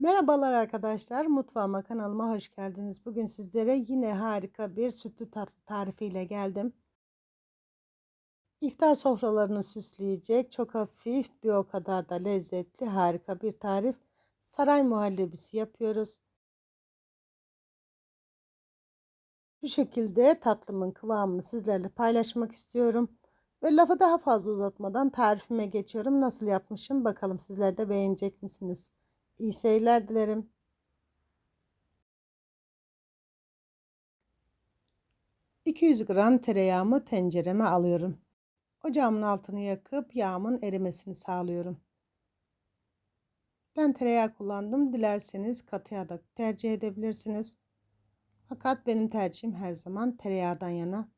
Merhabalar arkadaşlar, mutfağıma kanalıma hoş geldiniz. Bugün sizlere yine harika bir sütlü tatlı tarifiyle geldim. İftar sofralarını süsleyecek çok hafif bir o kadar da lezzetli harika bir tarif. Saray muhallebisi yapıyoruz. Bu şekilde tatlımın kıvamını sizlerle paylaşmak istiyorum. Ve lafı daha fazla uzatmadan tarifime geçiyorum. Nasıl yapmışım bakalım sizler de beğenecek misiniz? İyi seyirler dilerim. 200 gram tereyağımı tencereme alıyorum. Ocağımın altını yakıp yağımın erimesini sağlıyorum. Ben tereyağı kullandım. Dilerseniz katı yağ da tercih edebilirsiniz. Fakat benim tercihim her zaman tereyağdan yana.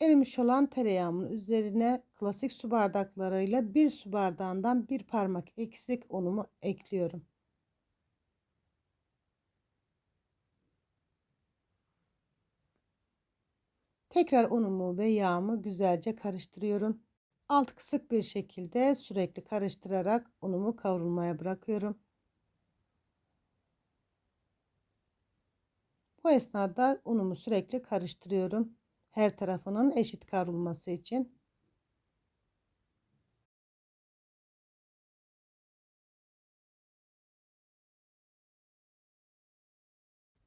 Erimiş olan tereyağımın üzerine klasik su bardaklarıyla bir su bardağından bir parmak eksik unumu ekliyorum. Tekrar unumu ve yağımı güzelce karıştırıyorum. Alt kısık bir şekilde sürekli karıştırarak unumu kavrulmaya bırakıyorum. Bu esnada unumu sürekli karıştırıyorum. Her tarafının eşit kavrulması için.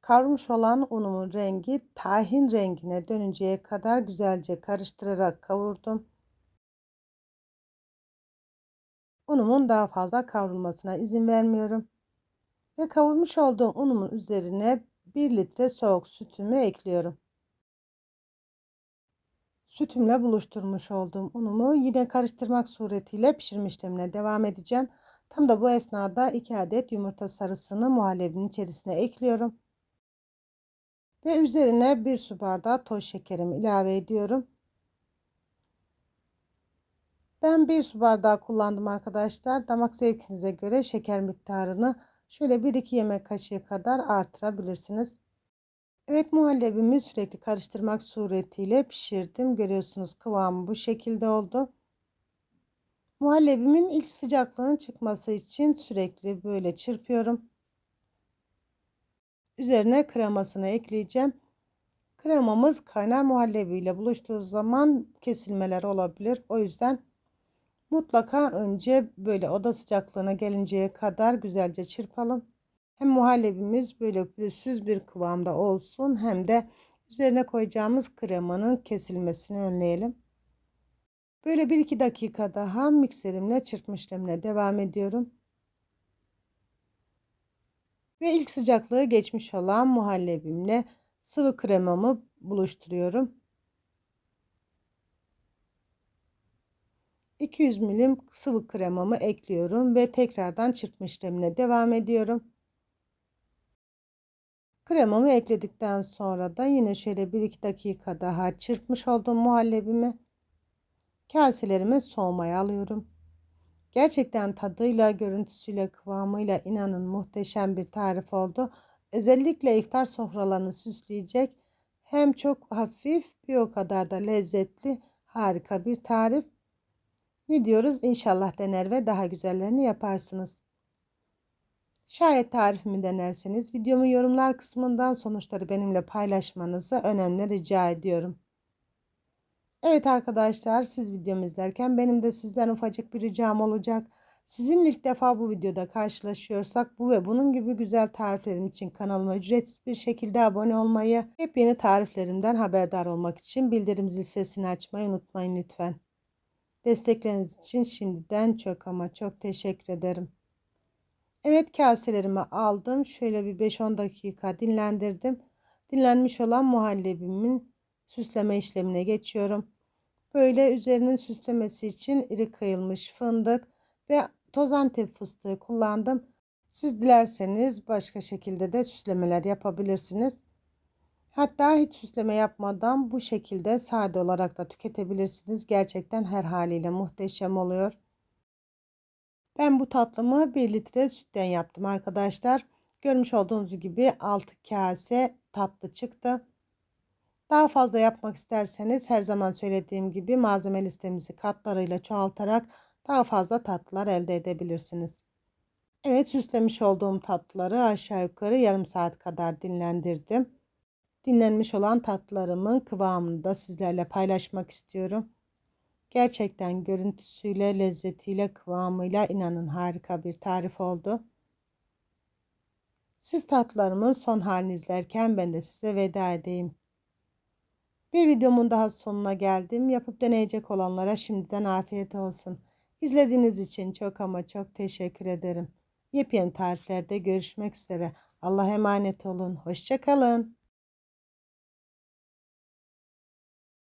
Kavrulmuş olan unumun rengi tahin rengine dönünceye kadar güzelce karıştırarak kavurdum. Unumun daha fazla kavrulmasına izin vermiyorum. Ve kavurmuş olduğum unumun üzerine 1 litre soğuk sütümü ekliyorum. Sütümle buluşturmuş olduğum unumu yine karıştırmak suretiyle pişirme işlemine devam edeceğim. Tam da bu esnada 2 adet yumurta sarısını muhallebinin içerisine ekliyorum. Ve üzerine 1 su bardağı toz şekerimi ilave ediyorum. Ben 1 su bardağı kullandım arkadaşlar. Damak zevkinize göre şeker miktarını şöyle 1-2 yemek kaşığı kadar artırabilirsiniz. Evet muhallebimi sürekli karıştırmak suretiyle pişirdim. Görüyorsunuz kıvamı bu şekilde oldu. Muhallebimin ilk sıcaklığının çıkması için sürekli böyle çırpıyorum. Üzerine kremasını ekleyeceğim. Kremamız kaynar muhallebi ile buluştuğu zaman kesilmeler olabilir. O yüzden mutlaka önce böyle oda sıcaklığına gelinceye kadar güzelce çırpalım. Hem muhallebimiz böyle pürüzsüz bir kıvamda olsun hem de üzerine koyacağımız kremanın kesilmesini önleyelim. Böyle 1-2 dakika daha mikserimle çırpma işlemine devam ediyorum. Ve ilk sıcaklığı geçmiş olan muhallebimle sıvı kremamı buluşturuyorum. 200 milim sıvı kremamı ekliyorum ve tekrardan çırpma işlemine devam ediyorum. Kremamı ekledikten sonra da yine şöyle 1-2 dakika daha çırpmış olduğum muhallebimi kaselerime soğumaya alıyorum. Gerçekten tadıyla, görüntüsüyle, kıvamıyla inanın muhteşem bir tarif oldu. Özellikle iftar sofralarını süsleyecek hem çok hafif bir o kadar da lezzetli harika bir tarif. Ne diyoruz? İnşallah dener ve daha güzellerini yaparsınız. Şayet tarifimi denerseniz videomun yorumlar kısmından sonuçları benimle paylaşmanızı önemli rica ediyorum. Evet arkadaşlar siz videomu izlerken benim de sizden ufacık bir ricam olacak. Sizinle ilk defa bu videoda karşılaşıyorsak bu ve bunun gibi güzel tariflerim için kanalıma ücretsiz bir şekilde abone olmayı, hep yeni tariflerimden haberdar olmak için bildirim zil sesini açmayı unutmayın lütfen. Destekleriniz için şimdiden çok ama çok teşekkür ederim. Evet kaselerimi aldım. Şöyle bir 5-10 dakika dinlendirdim. Dinlenmiş olan muhallebimin süsleme işlemine geçiyorum. Böyle üzerinin süslemesi için iri kıyılmış fındık ve toz antep fıstığı kullandım. Siz dilerseniz başka şekilde de süslemeler yapabilirsiniz. Hatta hiç süsleme yapmadan bu şekilde sade olarak da tüketebilirsiniz. Gerçekten her haliyle muhteşem oluyor. Ben bu tatlımı 1 litre sütten yaptım arkadaşlar. Görmüş olduğunuz gibi 6 kase tatlı çıktı. Daha fazla yapmak isterseniz her zaman söylediğim gibi malzeme listemizi katlarıyla çoğaltarak daha fazla tatlılar elde edebilirsiniz. Evet süslemiş olduğum tatlıları aşağı yukarı yarım saat kadar dinlendirdim. Dinlenmiş olan tatlılarımın kıvamını da sizlerle paylaşmak istiyorum. Gerçekten görüntüsüyle, lezzetiyle, kıvamıyla inanın harika bir tarif oldu. Siz tatlılarımın son halini izlerken ben de size veda edeyim. Bir videomun daha sonuna geldim. Yapıp deneyecek olanlara şimdiden afiyet olsun. İzlediğiniz için çok ama çok teşekkür ederim. Yepyeni tariflerde görüşmek üzere. Allah'a emanet olun. Hoşçakalın.